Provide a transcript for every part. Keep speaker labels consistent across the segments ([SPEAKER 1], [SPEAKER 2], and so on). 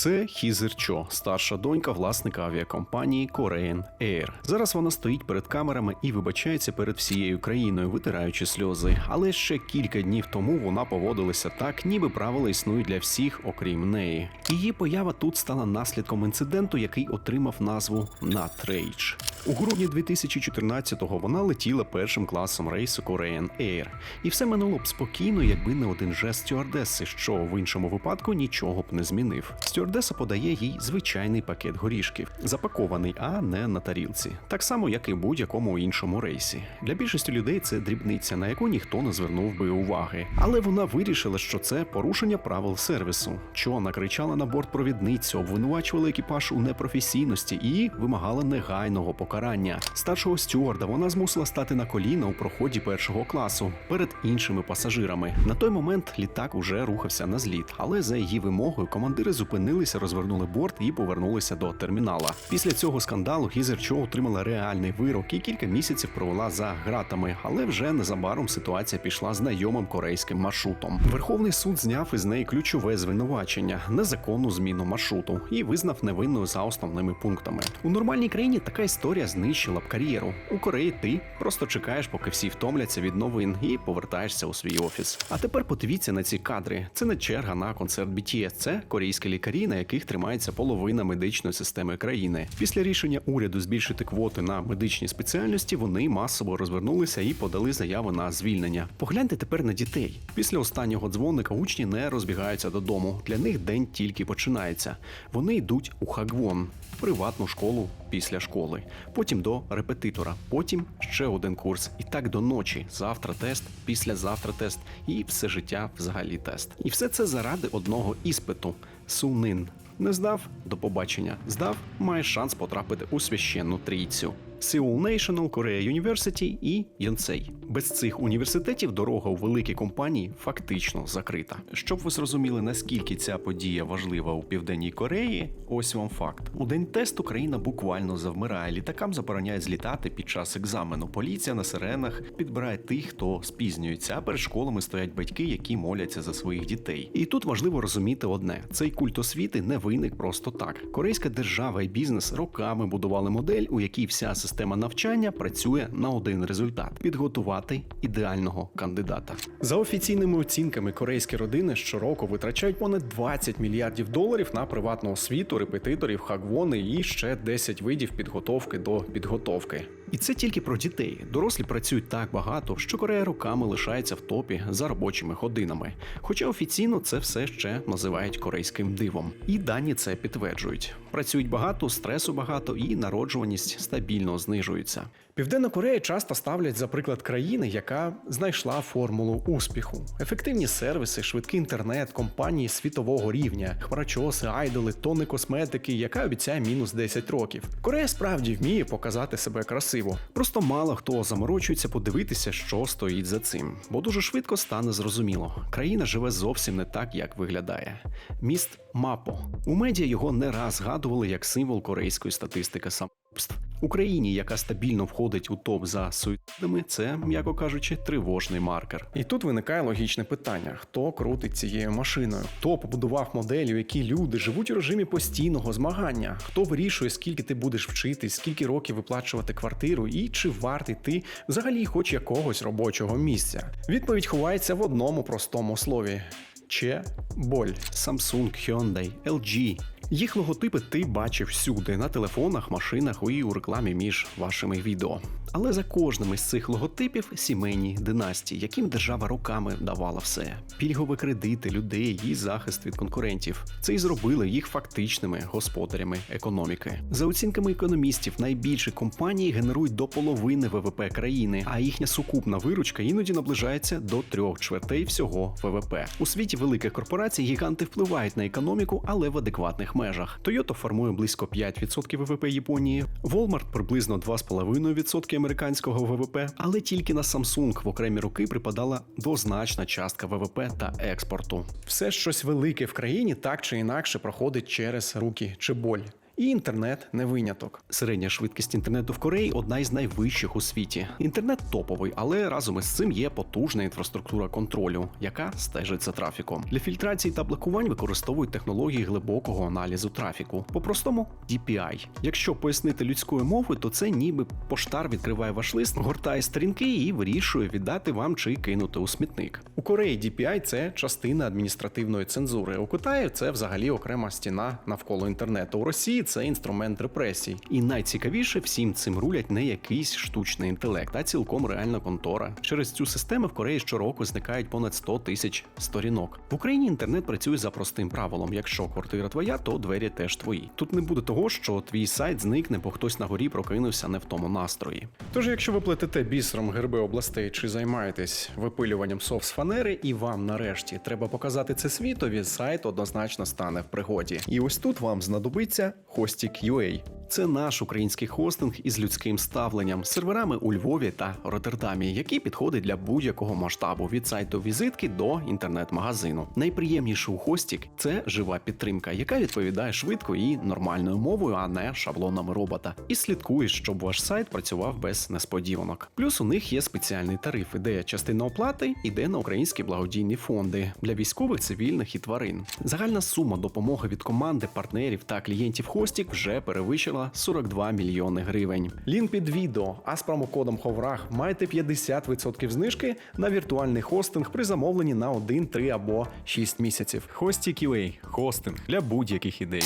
[SPEAKER 1] Це Хізер Чо, старша донька власника авіакомпанії Korean Air. Зараз вона стоїть перед камерами і вибачається перед всією країною, витираючи сльози. Але ще кілька днів тому вона поводилася так, ніби правила існують для всіх, окрім неї. Її поява тут стала наслідком інциденту, який отримав назву Натрейдж. У грудні 2014-го вона летіла першим класом рейсу Korean Air. І все минуло б спокійно, якби не один жест стюардеси, що в іншому випадку нічого б не змінив. Стюардеса подає їй звичайний пакет горішків, запакований, а не на тарілці, так само, як і в будь-якому іншому рейсі. Для більшості людей це дрібниця, на яку ніхто не звернув би уваги. Але вона вирішила, що це порушення правил сервісу. Чо накричала на борт провідницю, обвинувачувала екіпаж у непрофесійності і вимагала негайного покарання. Старшого стюарда вона змусила стати на коліна у проході першого класу перед іншими пасажирами. На той момент літак уже рухався на зліт, але за її вимогою командири зупинилися, розвернули борт і повернулися до термінала. Після цього скандалу Гізер Чо отримала реальний вирок і кілька місяців провела за ґратами, але вже незабаром ситуація пішла знайомим корейським маршрутом. Верховний суд зняв із неї ключове звинувачення незаконну зміну маршруту і визнав невинною за основними пунктами. У нормальній країні така історія знищила б кар'єру. У Кореї ти просто чекаєш, поки всі втомляться від новин, і повертаєшся у свій офіс. А тепер подивіться на ці кадри. Це не черга на концерт BTS, це корейські лікарі, на яких тримається половина медичної системи країни. Після рішення уряду збільшити квоти на медичні спеціальності, вони масово розвернулися і подали заяви на звільнення. Погляньте тепер на дітей. Після останнього дзвоника учні не розбігаються додому. Для них день тільки починається. Вони йдуть у Хагвон, приватну школу після школи, потім до репетитора, потім ще один курс, і так до ночі. Завтра тест, післязавтра тест, і все життя взагалі тест. І все це заради одного іспиту сунин. Не здав до побачення. Здав, має шанс потрапити у священну трійцю. Seoul National, Korea University і Yonsei. Без цих університетів дорога у великі компанії фактично закрита. Щоб ви зрозуміли, наскільки ця подія важлива у південній Кореї, ось вам факт: у день тесту країна буквально завмирає. Літакам забороняють злітати під час екзамену. Поліція на сиренах підбирає тих, хто спізнюється. А перед школами стоять батьки, які моляться за своїх дітей. І тут важливо розуміти одне: цей культ освіти не виник просто так. Корейська держава і бізнес роками будували модель, у якій вся система навчання працює на один результат підготувати ідеального кандидата. За офіційними оцінками, корейські родини щороку витрачають понад 20 мільярдів доларів на приватну освіту, репетиторів, хагвони і ще 10 видів підготовки до підготовки. І це тільки про дітей. Дорослі працюють так багато, що Корея роками лишається в топі за робочими годинами. Хоча офіційно це все ще називають корейським дивом. І дані це підтверджують. Працюють багато, стресу багато, і народжуваність стабільно знижується. Південна Корея часто ставлять за приклад країни, яка знайшла формулу успіху: ефективні сервіси, швидкий інтернет, компанії світового рівня, хмарочоси, айдоли, тони косметики, яка обіцяє мінус 10 років. Корея справді вміє показати себе красиво. Просто мало хто заморочується подивитися, що стоїть за цим, бо дуже швидко стане зрозуміло. Країна живе зовсім не так, як виглядає. Міст Мапо. У медіа його не раз згадували як символ корейської статистики самогубств. Україні, яка стабільно входить у топ за суїцидами, це, м'яко кажучи, тривожний маркер. І тут виникає логічне питання: хто крутить цією машиною? Хто побудував модель, у якій люди живуть у режимі постійного змагання? Хто вирішує, скільки ти будеш вчитись, скільки років виплачувати квартиру, і чи вартий ти взагалі хоч якогось робочого місця? Відповідь ховається в одному простому слові. Че боль Samsung, Hyundai, LG. Їх логотипи ти бачив всюди на телефонах, машинах і у рекламі між вашими відео. Але за кожним із цих логотипів сімейні династії, яким держава роками давала все: пільгові кредити людей і захист від конкурентів. Це і зробили їх фактичними господарями економіки. За оцінками економістів, найбільші компанії генерують до половини ВВП країни, а їхня сукупна виручка іноді наближається до трьох чвертей всього ВВП. У світі великих корпорацій гіганти впливають на економіку, але в адекватних межах. Toyota формує близько 5% ВВП Японії, Walmart приблизно 2,5% американського ВВП, але тільки на Samsung в окремі роки припадала двозначна частка ВВП та експорту. Все щось велике в країні так чи інакше проходить через руки чи боль. І інтернет не виняток. Середня швидкість інтернету в Кореї одна із найвищих у світі. Інтернет топовий, але разом із цим є потужна інфраструктура контролю, яка стежить за трафіком. Для фільтрації та блокувань використовують технології глибокого аналізу трафіку. По-простому DPI. Якщо пояснити людською мовою, то це ніби поштар відкриває ваш лист, гортає сторінки і вирішує віддати вам чи кинути у смітник. У Кореї DPI – це частина адміністративної цензури. У Китаї це взагалі окрема стіна навколо інтернету. У Росії це інструмент репресій. І найцікавіше всім цим рулять не якийсь штучний інтелект, а цілком реальна контора. Через цю систему в Кореї щороку зникають понад 100 тисяч сторінок. В Україні інтернет працює за простим правилом: якщо квартира твоя, то двері теж твої. Тут не буде того, що твій сайт зникне, бо хтось на горі прокинувся не в тому настрої. Тож, якщо ви плетете бісером герби областей чи займаєтесь випилюванням сов з фанери, і вам нарешті треба показати це світові, сайт однозначно стане в пригоді. І ось тут вам знадобиться Костик.ua. Це наш український хостинг із людським ставленням, серверами у Львові та Роттердамі, який підходить для будь-якого масштабу від сайту візитки до інтернет-магазину. Найприємніше у Hostik – це жива підтримка, яка відповідає швидко і нормальною мовою, а не шаблонами робота. І слідкує, щоб ваш сайт працював без несподіванок. Плюс у них є спеціальний тариф, де частина оплати йде на українські благодійні фонди для військових, цивільних і тварин. Загальна сума допомоги від команди, партнерів та клієнтів Hostik вже перевищила 42 мільйони гривень. Лінк під відео, а з промокодом Ховраг маєте 50% знижки на віртуальний хостинг при замовленні на 1, 3 або 6 місяців.
[SPEAKER 2] Hostik.ua – хостинг для будь-яких ідей.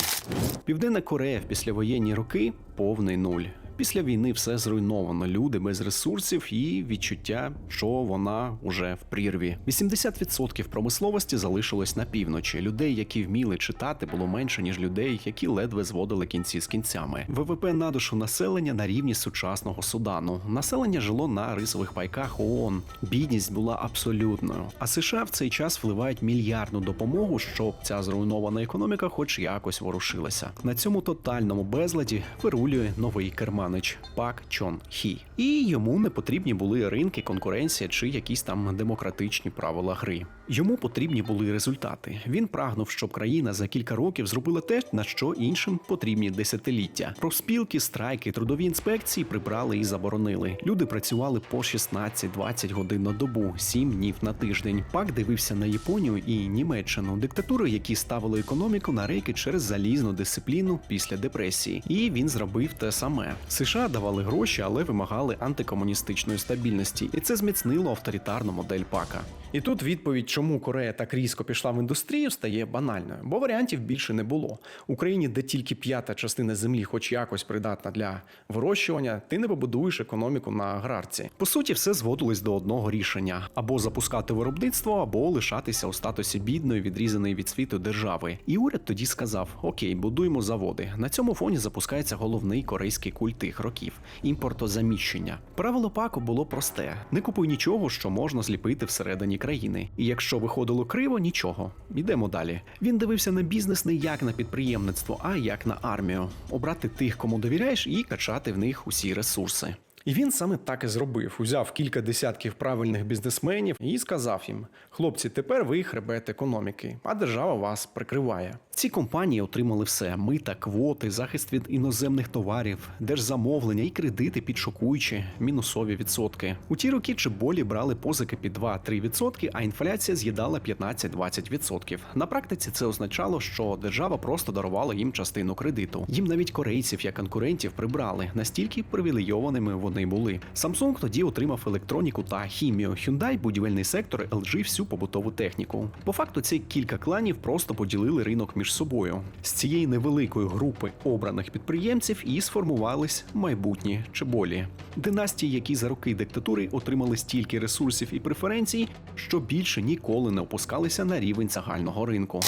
[SPEAKER 1] Південна Корея в післявоєнні роки повний нуль. Після війни все зруйновано, люди без ресурсів і відчуття, що вона уже в прірві. 80% промисловості залишилось на півночі. Людей, які вміли читати, було менше ніж людей, які ледве зводили кінці з кінцями. ВВП на душу населення на рівні сучасного Судану. Населення жило на рисових пайках ООН. Бідність була абсолютною. А США в цей час вливають мільярдну допомогу, щоб ця зруйнована економіка, хоч якось ворушилася. На цьому тотальному безладі вирулює новий керманич Пак Чон Хі. І йому не потрібні були ринки, конкуренція чи якісь там демократичні правила гри. Йому потрібні були результати. Він прагнув, щоб країна за кілька років зробила те, на що іншим потрібні десятиліття. Профспілки, страйки, трудові інспекції прибрали і заборонили. Люди працювали по 16-20 годин на добу, 7 днів на тиждень. Пак дивився на Японію і Німеччину, диктатури, які ставили економіку на рейки через залізну дисципліну після депресії. І він зробив те саме. США давали гроші, але вимагали антикомуністичної стабільності, і це зміцнило авторитарну модель пака. І тут відповідь, чому Корея так різко пішла в індустрію, стає банальною, бо варіантів більше не було. Україні, де тільки п'ята частина землі, хоч якось придатна для вирощування, ти не побудуєш економіку на аграрці. По суті, все зводилось до одного рішення: або запускати виробництво, або лишатися у статусі бідної, відрізаної від світу держави. І уряд тоді сказав: Окей, будуємо заводи. На цьому фоні запускається головний корейський культ тих років імпортозаміщення. Правило паку було просте: не купуй нічого, що можна зліпити всередині країни. І якщо виходило криво, нічого. Йдемо далі. Він дивився на бізнес не як на підприємництво, а як на армію. Обрати тих, кому довіряєш, і качати в них усі ресурси. І він саме так і зробив. Узяв кілька десятків правильних бізнесменів і сказав їм: хлопці, тепер ви хребет економіки, а держава вас прикриває. Ці компанії отримали все: мита, квоти, захист від іноземних товарів, держзамовлення і кредити під шокуючі мінусові відсотки. У ті роки чеболі брали позики під 2-3 відсотки, а інфляція з'їдала 15-20 відсотків. На практиці це означало, що держава просто дарувала їм частину кредиту. Їм навіть корейців як конкурентів прибрали, настільки привілейованими вони були. Samsung тоді отримав електроніку та хімію. Hyundai – будівельний сектор, LG – всю побутову техніку. По факту ці кілька кланів просто поділили ринок між собою. З цієї невеликої групи обраних підприємців і сформувались майбутні чеболі. Династії, які за роки диктатури отримали стільки ресурсів і преференцій, що більше ніколи не опускалися на рівень загального ринку.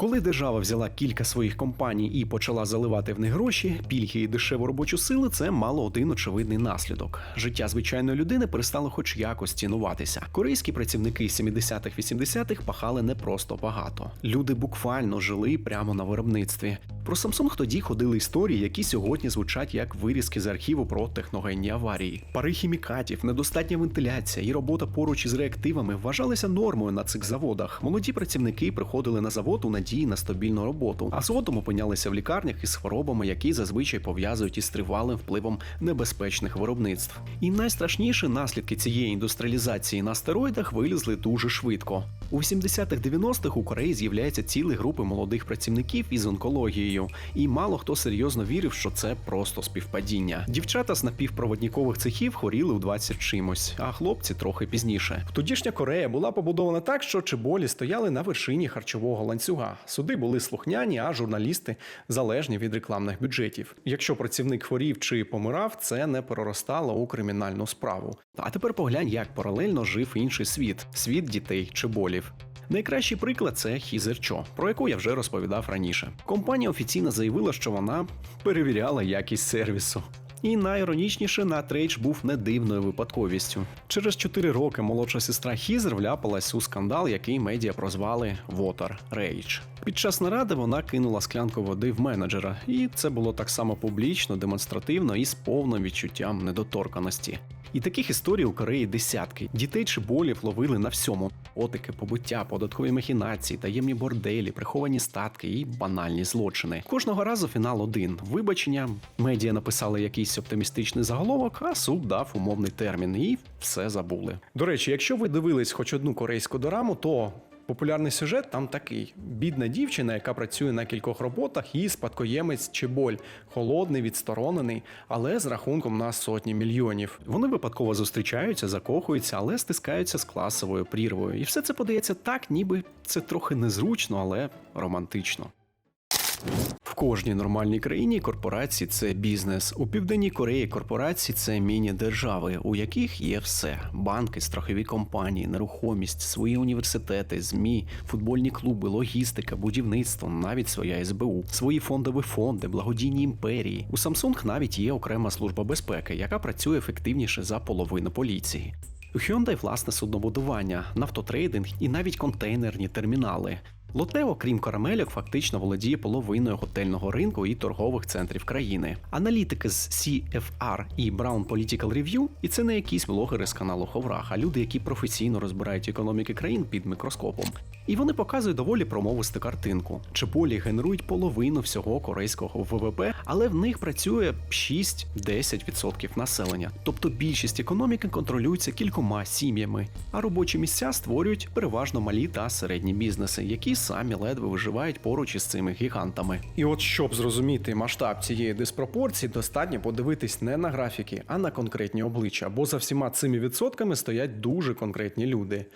[SPEAKER 1] Коли держава взяла кілька своїх компаній і почала заливати в них гроші, пільги і дешеву робочу силу, це мало один очевидний наслідок. Життя звичайної людини перестало хоч якось цінуватися. Корейські працівники 70-х, 80-х пахали не просто багато. Люди буквально жили прямо на виробництві. Про Samsung тоді ходили історії, які сьогодні звучать як вирізки з архіву про техногенні аварії. Пари хімікатів, недостатня вентиляція і робота поруч із реактивами вважалися нормою на цих заводах. Молоді працівники приходили на завод у надії на стабільну роботу, а згодом опинялися в лікарнях із хворобами, які зазвичай пов'язують із тривалим впливом небезпечних виробництв. І найстрашніші наслідки цієї індустріалізації на стероїдах вилізли дуже швидко. У 80-х-90-х у Кореї з'являється цілі групи молодих працівників із онкологією, і мало хто серйозно вірив, що це просто співпадіння. Дівчата з напівпроводнікових цехів хворіли у 20 чимось, а хлопці трохи пізніше. Тодішня Корея була побудована так, що чеболі стояли на вершині харчового ланцюга. Суди були слухняні, а журналісти залежні від рекламних бюджетів. Якщо працівник хворів чи помирав, це не переростало у кримінальну справу. А тепер поглянь, як паралельно жив інший світ світ дітей чеболів. Найкращий приклад це Хізерчо, про яку я вже розповідав раніше. Компанія офіційно заявила, що вона перевіряла якість сервісу. І найіронічніше на трейдж був не дивною випадковістю. Через 4 роки молодша сестра Хізер вляпалась у скандал, який медіа прозвали Water Rage. Під час наради вона кинула склянку води в менеджера, і це було так само публічно, демонстративно і з повним відчуттям недоторканості. І таких історій у Кореї десятки. Дітей чи болів ловили на всьому: отики, побуття, податкові махінації, таємні борделі, приховані статки і банальні злочини. Кожного разу фінал один: вибачення. Медіа написали якийсь оптимістичний заголовок, а суд дав умовний термін, і все забули. До речі, якщо ви дивились хоч одну корейську дораму, то Популярний сюжет там такий: бідна дівчина, яка працює на кількох роботах, її спадкоємець Чеболь, холодний, відсторонений, але з рахунком на сотні мільйонів. Вони випадково зустрічаються, закохуються, але стискаються з класовою прірвою. І все це подається так, ніби це трохи незручно, але романтично. Кожній нормальній країні корпорації це бізнес. У південній Кореї корпорації це міні-держави, у яких є все: банки, страхові компанії, нерухомість, свої університети, змі, футбольні клуби, логістика, будівництво, навіть своя СБУ, свої фондові фонди, благодійні імперії. У Samsung навіть є окрема служба безпеки, яка працює ефективніше за половину поліції. У Hyundai власне суднобудування, нафтотрейдинг і навіть контейнерні термінали. Лоте, окрім карамельок, фактично володіє половиною готельного ринку і торгових центрів країни. Аналітики з CFR і Brown Political Review, і це не якісь блогери з каналу Ховрах, а люди, які професійно розбирають економіки країн під мікроскопом. І вони показують доволі промовисту картинку. Чеполі генерують половину всього корейського ВВП, але в них працює 6-10% населення. Тобто більшість економіки контролюється кількома сім'ями, а робочі місця створюють переважно малі та середні бізнеси, які самі ледве виживають поруч із цими гігантами. І от щоб зрозуміти масштаб цієї диспропорції, достатньо подивитись не на графіки, а на конкретні обличчя, бо за всіма цими відсотками стоять дуже конкретні люди.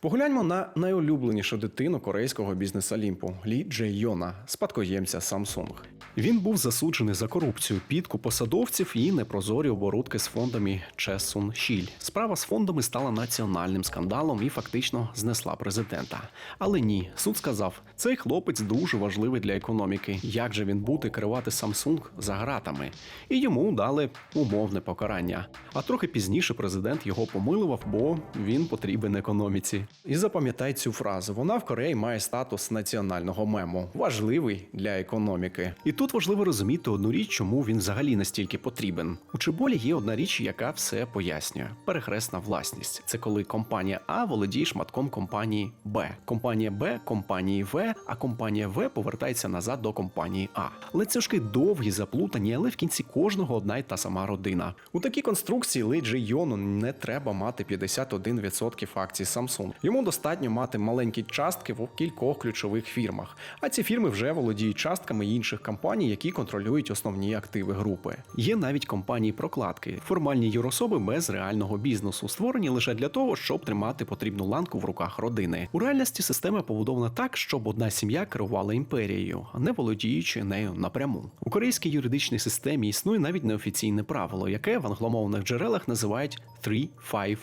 [SPEAKER 1] Погляньмо на найулюбленішу дитину корейського бізнес-олімпу Лі Джей Йона, спадкоємця Samsung. Він був засуджений за корупцію, підку посадовців і непрозорі оборудки з фондами Чесун Шіль. Справа з фондами стала національним скандалом і фактично знесла президента. Але ні, суд сказав, цей хлопець дуже важливий для економіки. Як же він буде керувати Samsung за гратами? І йому дали умовне покарання. А трохи пізніше президент його помилував, бо він потрібен економіці. І запам'ятай цю фразу: вона в Кореї має статус національного мему, важливий для економіки. І тут важливо розуміти одну річ, чому він взагалі настільки потрібен. У Чеболі є одна річ, яка все пояснює: перехресна власність. Це коли компанія А володіє шматком компанії Б. Компанія Б компанії В, а компанія В повертається назад до компанії А. Ланцюжки довгі, заплутані, але в кінці кожного одна й та сама родина. У такій конструкції Лейджі Йону не треба мати 51% акцій Samsung. Йому достатньо мати маленькі частки в кількох ключових фірмах. А ці фірми вже володіють частками інших компаній, які контролюють основні активи групи. Є навіть компанії прокладки, формальні юрособи без реального бізнесу, створені лише для того, щоб тримати потрібну ланку в руках родини. У реальності система побудована так, щоб одна сім'я керувала імперією, не володіючи нею напряму. У корейській юридичній системі існує навіть неофіційне правило, яке в англомовних джерелах називають 3-5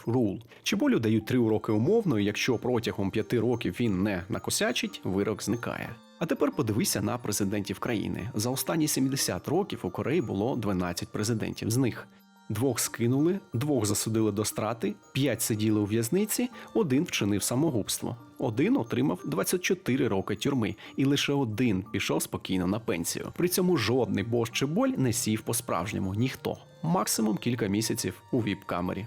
[SPEAKER 1] rule. Чеболю дають три уроки умовно, якщо протягом п'яти років він не накосячить, вирок зникає. А тепер подивися на президентів країни. За останні 70 років у Кореї було 12 президентів. З них Двох скинули, двох засудили до страти, п'ять сиділи у в'язниці, один вчинив самогубство. Один отримав 24 роки тюрми, і лише один пішов спокійно на пенсію. При цьому жодний бож чи боль не сів по-справжньому ніхто. Максимум кілька місяців у віп-камері.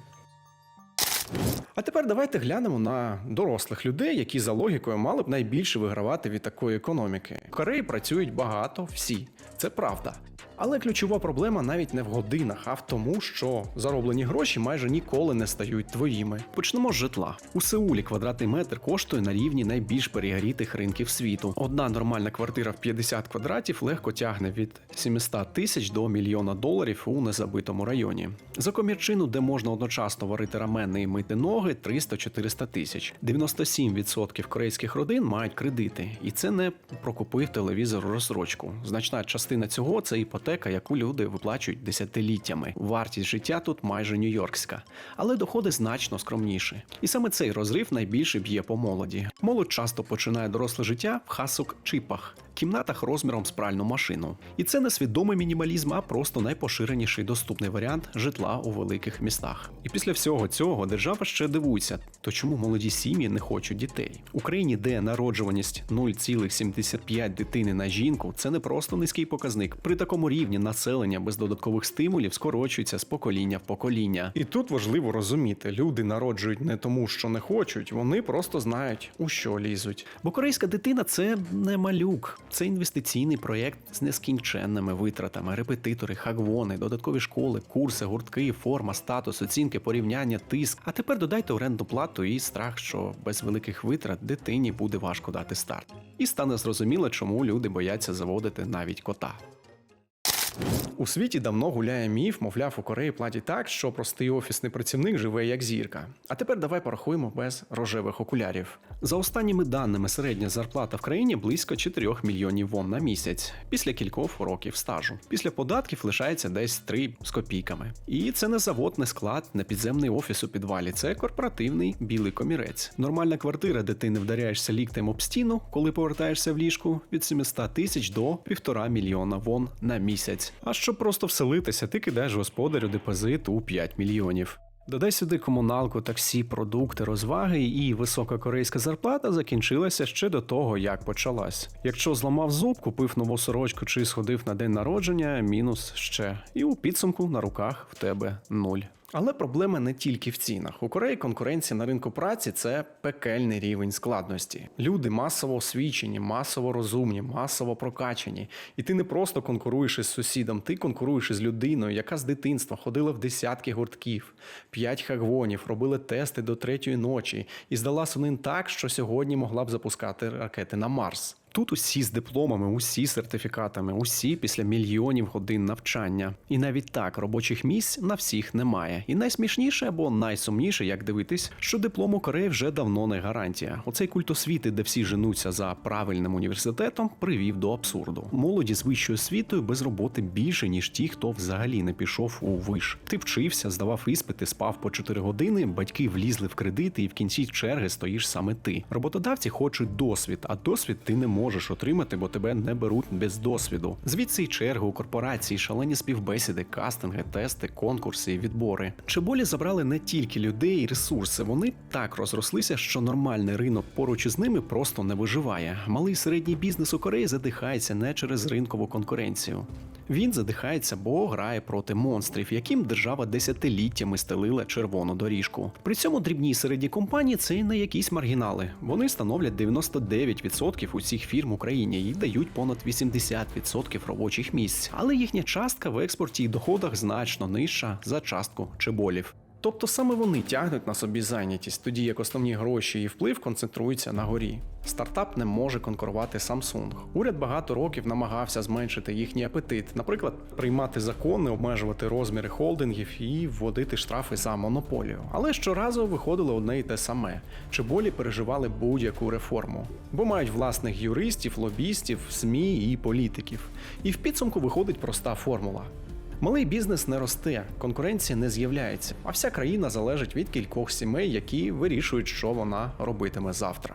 [SPEAKER 1] А тепер давайте глянемо на дорослих людей, які за логікою мали б найбільше вигравати від такої економіки. В Кореї працюють багато, всі. Це правда. Але ключова проблема навіть не в годинах, а в тому, що зароблені гроші майже ніколи не стають твоїми. Почнемо з житла. У Сеулі квадратний метр коштує на рівні найбільш перегрітих ринків світу. Одна нормальна квартира в 50 квадратів легко тягне від 700 тисяч до мільйона доларів у незабитому районі. За комірчину, де можна одночасно варити рамени і мити ноги, 300-400 тисяч. 97% корейських родин мають кредити, і це не прокупив телевізор у розсрочку. Значна частина цього це іпотека, яку люди виплачують десятиліттями. Вартість життя тут майже нью-йоркська, але доходи значно скромніші. І саме цей розрив найбільше б'є по молоді. Молодь часто починає доросле життя в хасук чипах. Кімнатах розміром з пральну машину. І це не свідомий мінімалізм, а просто найпоширеніший доступний варіант житла у великих містах. І після всього цього держава ще дивується, то чому молоді сім'ї не хочуть дітей? В Україні, де народжуваність 0,75 дитини на жінку, це не просто низький показник. При такому рівні населення без додаткових стимулів скорочується з покоління в покоління. І тут важливо розуміти, люди народжують не тому, що не хочуть, вони просто знають, у що лізуть. Бо корейська дитина це не малюк, це інвестиційний проєкт з нескінченними витратами, репетитори, хагвони, додаткові школи, курси, гуртки, форма, статус, оцінки, порівняння, тиск. А тепер додайте орендну плату і страх, що без великих витрат дитині буде важко дати старт. І стане зрозуміло, чому люди бояться заводити навіть кота. У світі давно гуляє міф, мовляв, у Кореї платять так, що простий офісний працівник живе як зірка. А тепер давай порахуємо без рожевих окулярів. За останніми даними, середня зарплата в країні близько 4 мільйонів вон на місяць після кількох років стажу. Після податків лишається десь 3 з копійками. І це не завод, не склад, не підземний офіс у підвалі. Це корпоративний білий комірець. Нормальна квартира, де ти не вдаряєшся ліктем об стіну, коли повертаєшся в ліжку, від 700 тисяч до півтора мільйона вон на місяць. А щоб просто вселитися, ти кидаєш господарю депозит у 5 мільйонів. Додай сюди комуналку, таксі, продукти, розваги, і висока корейська зарплата закінчилася ще до того, як почалась. Якщо зламав зуб, купив нову сорочку чи сходив на день народження, мінус ще. І у підсумку на руках в тебе нуль. Але проблема не тільки в цінах. У Кореї конкуренція на ринку праці це пекельний рівень складності. Люди масово освічені, масово розумні, масово прокачані. І ти не просто конкуруєш із сусідом, ти конкуруєш із людиною, яка з дитинства ходила в десятки гуртків, п'ять хагвонів, робила тести до третьої ночі і здала сунин так, що сьогодні могла б запускати ракети на Марс. Тут усі з дипломами, усі сертифікатами, усі після мільйонів годин навчання. І навіть так робочих місць на всіх немає. І найсмішніше або найсумніше, як дивитись, що диплом у Кореї вже давно не гарантія. Оцей культ освіти, де всі женуться за правильним університетом, привів до абсурду. Молоді з вищою освітою без роботи більше ніж ті, хто взагалі не пішов у виш. Ти вчився, здавав іспити, спав по 4 години. Батьки влізли в кредити, і в кінці черги стоїш саме ти. Роботодавці хочуть досвід, а досвід ти не можеш отримати, бо тебе не беруть без досвіду. Звідси й черги у корпорації, шалені співбесіди, кастинги, тести, конкурси і відбори. Чеболі забрали не тільки людей і ресурси, вони так розрослися, що нормальний ринок поруч із ними просто не виживає. Малий середній бізнес у Кореї задихається не через ринкову конкуренцію. Він задихається, бо грає проти монстрів, яким держава десятиліттями стелила червону доріжку. При цьому дрібні середні компанії це не якісь маргінали. Вони становлять 99% усіх фірм Україні і дають понад 80% робочих місць. Але їхня частка в експорті і доходах значно нижча за частку чеболів. Тобто саме вони тягнуть на собі зайнятість, тоді як основні гроші і вплив концентруються на горі. Стартап не може конкурувати Samsung. Уряд багато років намагався зменшити їхній апетит, наприклад, приймати закони, обмежувати розміри холдингів і вводити штрафи за монополію. Але щоразу виходило одне й те саме: чеболі переживали будь-яку реформу, бо мають власних юристів, лобістів, СМІ і політиків. І в підсумку виходить проста формула. Малий бізнес не росте, конкуренція не з'являється, а вся країна залежить від кількох сімей, які вирішують, що вона робитиме завтра.